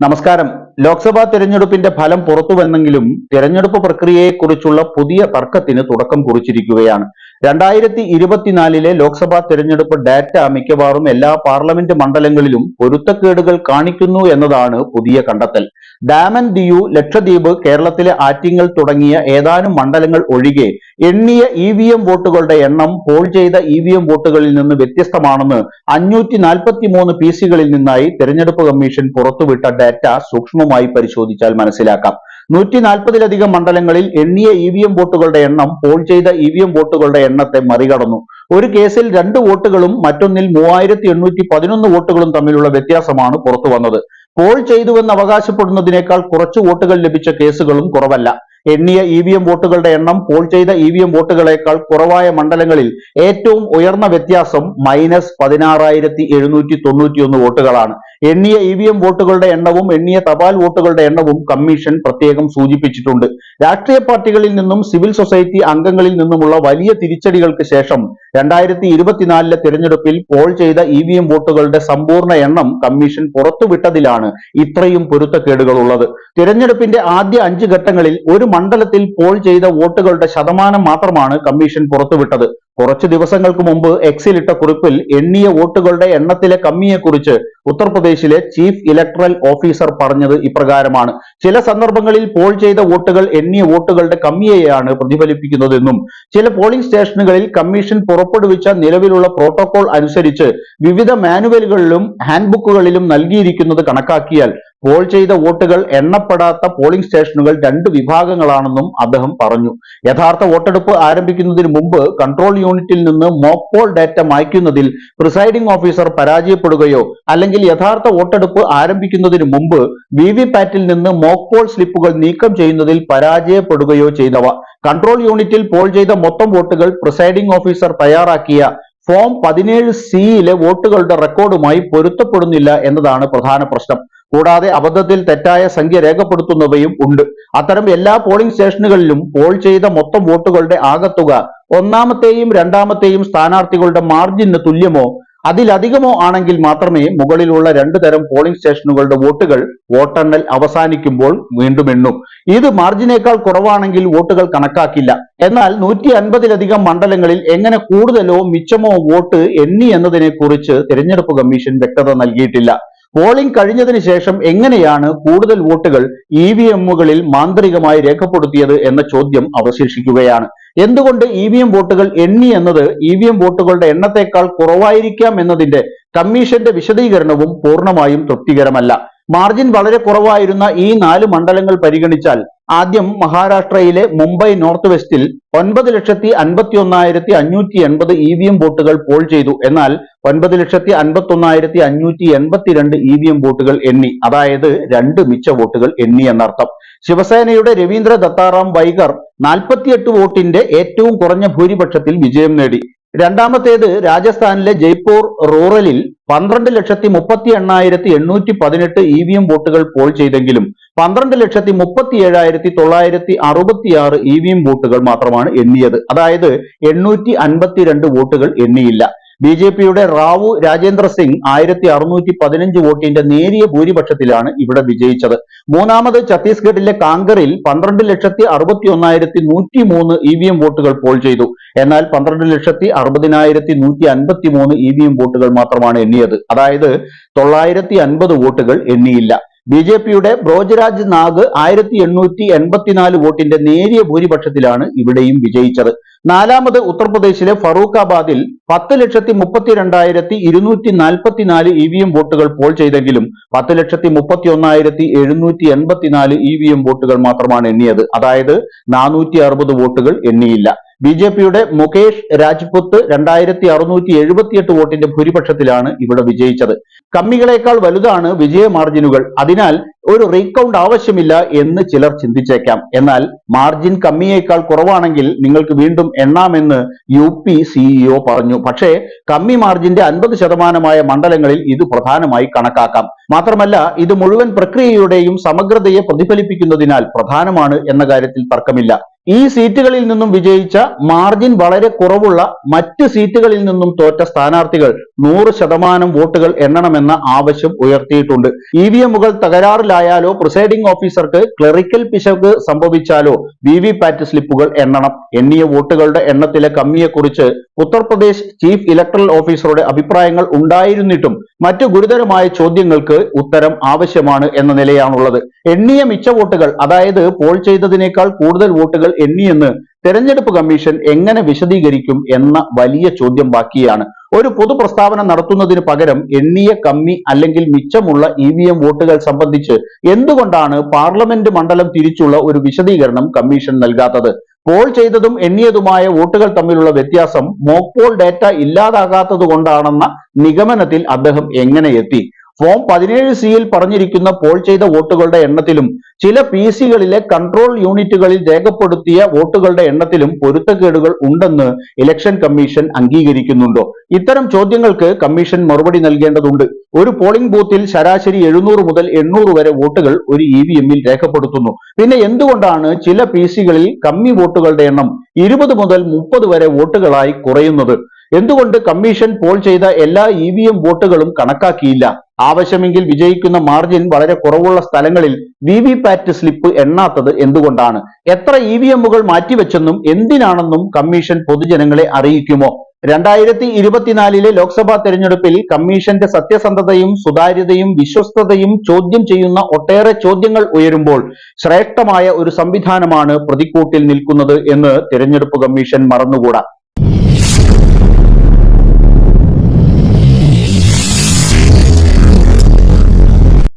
നമസ്കാരം. ലോക്സഭാ തെരഞ്ഞെടുപ്പിന്റെ ഫലം പുറത്തുവന്നെങ്കിലും തെരഞ്ഞെടുപ്പ് പ്രക്രിയയെക്കുറിച്ചുള്ള പുതിയ തർക്കത്തിന് തുടക്കം കുറിച്ചിരിക്കുകയാണ്. രണ്ടായിരത്തി ഇരുപത്തിനാലിലെ ലോക്സഭാ തെരഞ്ഞെടുപ്പ് ഡാറ്റ മിക്കവാറും എല്ലാ പാർലമെന്റ് മണ്ഡലങ്ങളിലും പൊരുത്തക്കേടുകൾ കാണിക്കുന്നു എന്നതാണ് പുതിയ കണ്ടെത്തൽ. ഡാമൻ ദിയു ലക്ഷദ്വീപ് കേരളത്തിലെ ആറ്റിങ്ങൽ തുടങ്ങിയ ഏതാനും മണ്ഡലങ്ങൾ ഒഴികെ എണ്ണിയ ഇ വി എം വോട്ടുകളുടെ എണ്ണം പോൾ ചെയ്ത ഇ വി എം വോട്ടുകളിൽ നിന്ന് വ്യത്യസ്തമാണെന്ന് അഞ്ഞൂറ്റി നാൽപ്പത്തി മൂന്ന് പി സികളിൽ നിന്നായി തെരഞ്ഞെടുപ്പ് കമ്മീഷൻ പുറത്തുവിട്ട ഡാറ്റ സൂക്ഷ്മമായി പരിശോധിച്ചാൽ മനസ്സിലാക്കാം. നൂറ്റി നാൽപ്പതിലധികം മണ്ഡലങ്ങളിൽ എണ്ണിയ ഇ വി എം വോട്ടുകളുടെ എണ്ണം പോൾ ചെയ്ത ഇ വി എം വോട്ടുകളുടെ എണ്ണത്തെ മറികടന്നു. ഒരു കേസിൽ രണ്ട് വോട്ടുകളും മറ്റൊന്നിൽ മൂവായിരത്തി എണ്ണൂറ്റി പതിനൊന്ന് വോട്ടുകളും തമ്മിലുള്ള വ്യത്യാസമാണ് പുറത്തു വന്നത് പോൾ ചെയ്തുവെന്ന് അവകാശപ്പെടുന്നതിനേക്കാൾ കുറച്ച് വോട്ടുകൾ ലഭിച്ച കേസുകളും കുറവല്ല. എണ്ണിയ ഇ വി എം വോട്ടുകളുടെ എണ്ണം പോൾ ചെയ്ത ഇ വി എം വോട്ടുകളേക്കാൾ കുറവായ മണ്ഡലങ്ങളിൽ ഏറ്റവും ഉയർന്ന വ്യത്യാസം മൈനസ് പതിനാറായിരത്തി എഴുന്നൂറ്റി തൊണ്ണൂറ്റിയൊന്ന് വോട്ടുകളാണ്. എണ്ണിയ ഇ വി എം വോട്ടുകളുടെ എണ്ണവും എണ്ണിയ തപാൽ വോട്ടുകളുടെ എണ്ണവും കമ്മീഷൻ പ്രത്യേകം സൂചിപ്പിച്ചിട്ടുണ്ട്. രാഷ്ട്രീയ പാർട്ടികളിൽ നിന്നും സിവിൽ സൊസൈറ്റി അംഗങ്ങളിൽ നിന്നുമുള്ള വലിയ തിരിച്ചടികൾക്ക് ശേഷം രണ്ടായിരത്തി ഇരുപത്തിനാലിലെ തിരഞ്ഞെടുപ്പിൽ പോൾ ചെയ്ത ഇ വി എം വോട്ടുകളുടെ സമ്പൂർണ എണ്ണം കമ്മീഷൻ പുറത്തുവിട്ടതിലാണ് ഇത്രയും പൊരുത്തക്കേടുകൾ ഉള്ളത് തിരഞ്ഞെടുപ്പിന്റെ ആദ്യ അഞ്ച് ഘട്ടങ്ങളിൽ ഒരു മണ്ഡലത്തിൽ പോൾ ചെയ്ത വോട്ടുകളുടെ ശതമാനം മാത്രമാണ് കമ്മീഷൻ പുറത്തുവിട്ടത്. കുറച്ചു ദിവസങ്ങൾക്ക് മുമ്പ് എക്സിലിട്ട കുറിപ്പിൽ എണ്ണിയ വോട്ടുകളുടെ എണ്ണത്തിലെ കമ്മിയെക്കുറിച്ച് ഉത്തർപ്രദേശിലെ ചീഫ് ഇലക്ട്രൽ ഓഫീസർ പറഞ്ഞത് ഇപ്രകാരമാണ്. ചില സന്ദർഭങ്ങളിൽ പോൾ ചെയ്ത വോട്ടുകൾ എണ്ണിയ വോട്ടുകളുടെ കമ്മിയെയാണ് പ്രതിഫലിപ്പിക്കുന്നതെന്നും ചില പോളിംഗ് സ്റ്റേഷനുകളിൽ കമ്മീഷൻ പുറപ്പെടുവിച്ച നിലവിലുള്ള പ്രോട്ടോകോൾ അനുസരിച്ച് വിവിധ മാനുവലുകളിലും ഹാൻഡ്ബുക്കുകളിലും നൽകിയിരിക്കുന്നത് കണക്കാക്കിയാൽ പോൾ ചെയ്ത വോട്ടുകൾ എണ്ണപ്പെടാത്ത പോളിംഗ് സ്റ്റേഷനുകൾ രണ്ട് വിഭാഗങ്ങളാണെന്നും അദ്ദേഹം പറഞ്ഞു. യഥാർത്ഥ വോട്ടെടുപ്പ് ആരംഭിക്കുന്നതിന് മുമ്പ് കൺട്രോൾ യൂണിറ്റിൽ നിന്ന് മോക്ക് പോൾ ഡാറ്റ മായ്ക്കുന്നതിൽ പ്രിസൈഡിംഗ് ഓഫീസർ പരാജയപ്പെടുകയോ അല്ലെങ്കിൽ യഥാർത്ഥ വോട്ടെടുപ്പ് ആരംഭിക്കുന്നതിന് മുമ്പ് വി വി പാറ്റിൽ നിന്ന് മോക്ക് പോൾ സ്ലിപ്പുകൾ നീക്കം ചെയ്യുന്നതിൽ പരാജയപ്പെടുകയോ ചെയ്തവ. കൺട്രോൾ യൂണിറ്റിൽ പോൾ ചെയ്ത മൊത്തം വോട്ടുകൾ പ്രിസൈഡിംഗ് ഓഫീസർ തയ്യാറാക്കിയ ഫോം പതിനേഴ് സിയിലെ വോട്ടുകളുടെ റെക്കോർഡുമായി പൊരുത്തപ്പെടുന്നില്ല എന്നതാണ് പ്രധാന പ്രശ്നം. കൂടാതെ അബദ്ധത്തിൽ തെറ്റായ സംഖ്യ രേഖപ്പെടുത്തുന്നവയും ഉണ്ട്. അത്തരം എല്ലാ പോളിംഗ് സ്റ്റേഷനുകളിലും പോൾ ചെയ്ത മൊത്തം വോട്ടുകളുടെ ആകത്തുക ഒന്നാമത്തെയും രണ്ടാമത്തെയും സ്ഥാനാർത്ഥികളുടെ മാർജിന് തുല്യമോ അതിലധികമോ ആണെങ്കിൽ മാത്രമേ മുകളിലുള്ള രണ്ടു തരം പോളിംഗ് സ്റ്റേഷനുകളുടെ വോട്ടുകൾ വോട്ടെണ്ണൽ അവസാനിക്കുമ്പോൾ വീണ്ടും എണ്ണും. ഇത് മാർജിനേക്കാൾ കുറവാണെങ്കിൽ വോട്ടുകൾ കണക്കാക്കില്ല. എന്നാൽ നൂറ്റി അൻപതിലധികം മണ്ഡലങ്ങളിൽ എങ്ങനെ കൂടുതലോ മിച്ചമോ വോട്ട് എണ്ണി എന്നതിനെക്കുറിച്ച് തിരഞ്ഞെടുപ്പ് കമ്മീഷൻ വ്യക്തത നൽകിയിട്ടില്ല. പോളിംഗ് കഴിഞ്ഞതിന് ശേഷം എങ്ങനെയാണ് കൂടുതൽ വോട്ടുകൾ ഇ വി എമ്മുകളിൽ മാന്ത്രികമായി രേഖപ്പെടുത്തിയത് എന്ന ചോദ്യം അവശേഷിക്കുകയാണ്. എന്തുകൊണ്ട് ഇ വി എം വോട്ടുകൾ എണ്ണി എന്നത് ഇ വി എം വോട്ടുകളുടെ എണ്ണത്തേക്കാൾ കുറവായിരിക്കാം എന്നതിന്റെ കമ്മീഷന്റെ വിശദീകരണവും പൂർണമായും തൃപ്തികരമല്ല. മാർജിൻ വളരെ കുറവായിരുന്ന ഈ നാല് മണ്ഡലങ്ങൾ പരിഗണിച്ചാൽ ആദ്യം മഹാരാഷ്ട്രയിലെ മുംബൈ നോർത്ത് വെസ്റ്റിൽ ഒൻപത് ലക്ഷത്തി അൻപത്തി ഒന്നായിരത്തി അഞ്ഞൂറ്റി എൺപത് ഇ വി എം വോട്ടുകൾ പോൾ ചെയ്തു. എന്നാൽ ഒൻപത് ലക്ഷത്തി അൻപത്തി ഒന്നായിരത്തി അഞ്ഞൂറ്റി എൺപത്തിരണ്ട് ഇ വി എം വോട്ടുകൾ എണ്ണി. അതായത് രണ്ട് മിച്ച വോട്ടുകൾ എണ്ണി എന്നർത്ഥം. ശിവസേനയുടെ രവീന്ദ്ര ദത്താറാം വൈഗർ നാൽപ്പത്തിയെട്ട് വോട്ടിന്റെ ഏറ്റവും കുറഞ്ഞ ഭൂരിപക്ഷത്തിൽ വിജയം നേടി. രണ്ടാമത്തേത് രാജസ്ഥാനിലെ ജയ്പൂർ റൂറലിൽ പന്ത്രണ്ട് ലക്ഷത്തി മുപ്പത്തി എണ്ണായിരത്തി എണ്ണൂറ്റി പതിനെട്ട് ഇ വി എം വോട്ടുകൾ പോൾ ചെയ്തെങ്കിലും പന്ത്രണ്ട് ലക്ഷത്തി മുപ്പത്തി ഏഴായിരത്തി തൊള്ളായിരത്തി അറുപത്തിയാറ് ഇ വി എം വോട്ടുകൾ മാത്രമാണ് എണ്ണിയത്. അതായത് എണ്ണൂറ്റി അൻപത്തിരണ്ട് വോട്ടുകൾ എണ്ണിയില്ല. ബി ജെ പിയുടെ റാവു രാജേന്ദ്ര സിംഗ് ആയിരത്തി അറുന്നൂറ്റി പതിനഞ്ച് വോട്ടിന്റെ നേരിയ ഭൂരിപക്ഷത്തിലാണ് ഇവിടെ വിജയിച്ചത്. മൂന്നാമത് ഛത്തീസ്ഗഡിലെ കാങ്കറിൽ പന്ത്രണ്ട് ലക്ഷത്തി അറുപത്തി ഒന്നായിരത്തി നൂറ്റി മൂന്ന് ഇ വി എം വോട്ടുകൾ പോൾ ചെയ്തു. എന്നാൽ പന്ത്രണ്ട് ലക്ഷത്തി അറുപതിനായിരത്തി നൂറ്റി അൻപത്തി മൂന്ന് ഇ വി എം വോട്ടുകൾ മാത്രമാണ് എണ്ണിയത്. അതായത് തൊള്ളായിരത്തി അൻപത് വോട്ടുകൾ എണ്ണിയില്ല. ബി ജെ പിയുടെ ബ്രോജരാജ് നാഗ് ആയിരത്തി എണ്ണൂറ്റി എൺപത്തിനാല് വോട്ടിന്റെ നേരിയ ഭൂരിപക്ഷത്തിലാണ് ഇവിടെയും വിജയിച്ചത്. നാലാമത് ഉത്തർപ്രദേശിലെ ഫറൂഖാബാദിൽ പത്ത് ലക്ഷത്തി മുപ്പത്തിരണ്ടായിരത്തി ഇരുന്നൂറ്റി നാൽപ്പത്തിനാല് ഇ വി എം വോട്ടുകൾ പോൾ ചെയ്തെങ്കിലും പത്ത് ലക്ഷത്തി മുപ്പത്തി ഒന്നായിരത്തി എഴുന്നൂറ്റി എൺപത്തിനാല് ഇ വി എം വോട്ടുകൾ മാത്രമാണ് എണ്ണിയത്. അതായത് നാനൂറ്റി അറുപത് വോട്ടുകൾ എണ്ണിയില്ല. ബി ജെ പിയുടെ മുകേഷ് രാജ്പുത്ത് രണ്ടായിരത്തി അറുന്നൂറ്റി എഴുപത്തിയെട്ട് വോട്ടിന്റെ ഭൂരിപക്ഷത്തിലാണ് ഇവിടെ വിജയിച്ചത്. കമ്മികളേക്കാൾ വലുതാണ് വിജയ മാർജിനുകൾ. അതിനാൽ ഒരു റീകൗണ്ട് ആവശ്യമില്ല എന്ന് ചിലർ ചിന്തിച്ചേക്കാം. എന്നാൽ മാർജിൻ കമ്മിയേക്കാൾ കുറവാണെങ്കിൽ നിങ്ങൾക്ക് വീണ്ടും എണ്ണാമെന്ന് യു പി സിഇഒ പറഞ്ഞു. പക്ഷേ കമ്മി മാർജിന്റെ അൻപത് ശതമാനമായ മണ്ഡലങ്ങളിൽ ഇത് പ്രധാനമായി കണക്കാക്കാം. മാത്രമല്ല ഇത് മുഴുവൻ പ്രക്രിയയുടെയും സമഗ്രതയെ പ്രതിഫലിപ്പിക്കുന്നതിനാൽ പ്രധാനമാണ് എന്ന കാര്യത്തിൽ തർക്കമില്ല. ഈ സീറ്റുകളിൽ നിന്നും വിജയിച്ച മാർജിൻ വളരെ കുറവുള്ള മറ്റ് സീറ്റുകളിൽ നിന്നും തോറ്റ സ്ഥാനാർത്ഥികൾ നൂറ് ശതമാനം വോട്ടുകൾ എണ്ണണമെന്ന ആവശ്യം ഉയർത്തിയിട്ടുണ്ട്. ഇ വി എമ്മുകൾ തകരാറിലായാലോ പ്രിസൈഡിംഗ് ഓഫീസർക്ക് ക്ലറിക്കൽ പിശക് സംഭവിച്ചാലോ വി വി പാറ്റ് സ്ലിപ്പുകൾ എണ്ണണം. എണ്ണിയ വോട്ടുകളുടെ എണ്ണത്തിലെ കമ്മിയെക്കുറിച്ച് ഉത്തർപ്രദേശ് ചീഫ് ഇലക്ടറൽ ഓഫീസറുടെ അഭിപ്രായങ്ങൾ ഉണ്ടായിരുന്നിട്ടും മറ്റു ഗുരുതരമായ ചോദ്യങ്ങൾക്ക് ഉത്തരം ആവശ്യമാണ് എന്ന നിലയാണുള്ളത്. എണ്ണിയ മിച്ച വോട്ടുകൾ അതായത് പോൾ ചെയ്തതിനേക്കാൾ കൂടുതൽ വോട്ടുകൾ എണ്ണിയെന്ന് തെരഞ്ഞെടുപ്പ് കമ്മീഷൻ എങ്ങനെ വിശദീകരിക്കും എന്ന വലിയ ചോദ്യം ബാക്കിയാണ്. ഒരു പൊതു പ്രസ്താവന നടത്തുന്നതിന് പകരം എണ്ണിയ കമ്മി അല്ലെങ്കിൽ മിച്ചമുള്ള ഇ വി എം വോട്ടുകൾ സംബന്ധിച്ച് എന്തുകൊണ്ടാണ് പാർലമെന്റ് മണ്ഡലം തിരിച്ചുള്ള ഒരു വിശദീകരണം കമ്മീഷൻ നൽകാത്തത്? പോൾ ചെയ്തതും എണ്ണിയതുമായ വോട്ടുകൾ തമ്മിലുള്ള വ്യത്യാസം മോക്ക് പോൾ ഡാറ്റ ഇല്ലാതാകാത്തത് കൊണ്ടാണെന്ന നിഗമനത്തിൽ അദ്ദേഹം എങ്ങനെ എത്തി? ഫോം പതിനേഴ് സിയിൽ പറഞ്ഞിരിക്കുന്ന പോൾ ചെയ്ത വോട്ടുകളുടെ എണ്ണത്തിലും ചില പി സികളിലെ കൺട്രോൾ യൂണിറ്റുകളിൽ രേഖപ്പെടുത്തിയ വോട്ടുകളുടെ എണ്ണത്തിലും പൊരുത്തക്കേടുകൾ ഉണ്ടെന്ന് ഇലക്ഷൻ കമ്മീഷൻ അംഗീകരിക്കുന്നുണ്ടോ? ഇത്തരം ചോദ്യങ്ങൾക്ക് കമ്മീഷൻ മറുപടി നൽകേണ്ടതുണ്ട്. ഒരു പോളിംഗ് ബൂത്തിൽ ശരാശരി എഴുന്നൂറ് മുതൽ എണ്ണൂറ് വരെ വോട്ടുകൾ ഒരു ഇ വി എമ്മിൽ രേഖപ്പെടുത്തുന്നു. പിന്നെ എന്തുകൊണ്ടാണ് ചില പി സികളിൽ കമ്മി വോട്ടുകളുടെ എണ്ണം ഇരുപത് മുതൽ മുപ്പത് വരെ വോട്ടുകളായി കുറയുന്നത്? എന്തുകൊണ്ട് കമ്മീഷൻ പോൾ ചെയ്ത എല്ലാ ഇ വി എം വോട്ടുകളും കണക്കാക്കിയില്ല? ആവശ്യമെങ്കിൽ വിജയിക്കുന്ന മാർജിൻ വളരെ കുറവുള്ള സ്ഥലങ്ങളിൽ വി വി പാറ്റ് സ്ലിപ്പ് എണ്ണാത്തത് എന്തുകൊണ്ടാണ്? എത്ര ഇ വി എമ്മുകൾ മാറ്റിവെച്ചെന്നും എന്തിനാണെന്നും കമ്മീഷൻ പൊതുജനങ്ങളെ അറിയിക്കുമോ? രണ്ടായിരത്തി ഇരുപത്തിനാലിലെ ലോക്സഭാ തെരഞ്ഞെടുപ്പിൽ കമ്മീഷന്റെ സത്യസന്ധതയും സുതാര്യതയും വിശ്വസ്തതയും ചോദ്യം ചെയ്യുന്ന ഒട്ടേറെ ചോദ്യങ്ങൾ ഉയരുമ്പോൾ ശ്രേഷ്ഠമായ ഒരു സംവിധാനമാണ് പ്രതിക്കൂട്ടിൽ നിൽക്കുന്നത് എന്ന് തെരഞ്ഞെടുപ്പ് കമ്മീഷൻ മറന്നുകൂടാ.